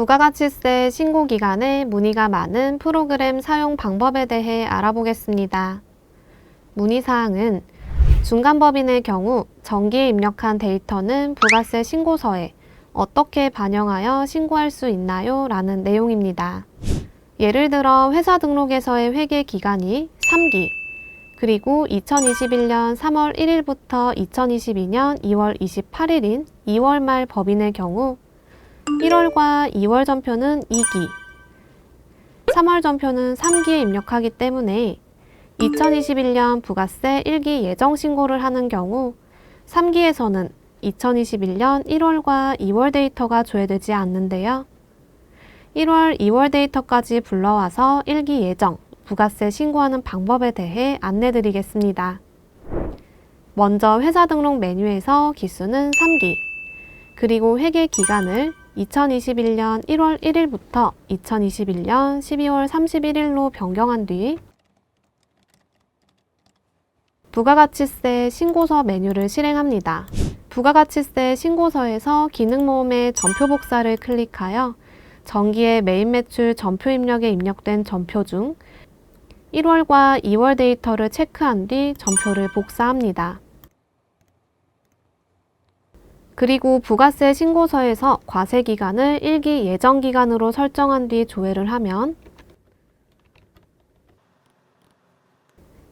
부가가치세 신고 기간에 문의가 많은 프로그램 사용 방법에 대해 알아보겠습니다. 문의사항은 중간법인의 경우 정기에 입력한 데이터는 부가세 신고서에 어떻게 반영하여 신고할 수 있나요? 라는 내용입니다. 예를 들어 회사 등록에서의 회계 기간이 3기, 그리고 2021년 3월 1일부터 2022년 2월 28일인 2월 말 법인의 경우 1월과 2월 전표는 2기, 3월 전표는 3기에 입력하기 때문에 2021년 부가세 1기 예정 신고를 하는 경우 3기에서는 2021년 1월과 2월 데이터가 조회되지 않는데요. 1월, 2월 데이터까지 불러와서 1기 예정, 부가세 신고하는 방법에 대해 안내 드리겠습니다. 먼저 회사 등록 메뉴에서 기수는 3기, 그리고 회계 기간을 2021년 1월 1일부터 2021년 12월 31일로 변경한 뒤 부가가치세 신고서 메뉴를 실행합니다. 부가가치세 신고서에서 기능 모음의 전표 복사를 클릭하여 정기의 메인 매출 전표 입력에 입력된 전표 중 1월과 2월 데이터를 체크한 뒤 전표를 복사합니다. 그리고 부가세 신고서에서 과세 기간을 1기 예정 기간으로 설정한 뒤 조회를 하면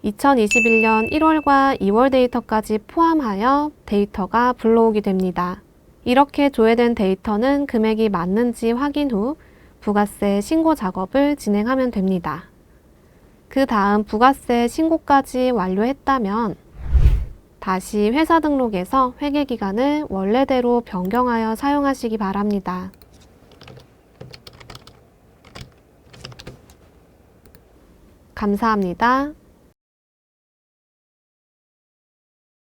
2021년 1월과 2월 데이터까지 포함하여 데이터가 불러오게 됩니다. 이렇게 조회된 데이터는 금액이 맞는지 확인 후 부가세 신고 작업을 진행하면 됩니다. 그 다음 부가세 신고까지 완료했다면 다시 회사 등록에서 회계 기간을 원래대로 변경하여 사용하시기 바랍니다. 감사합니다.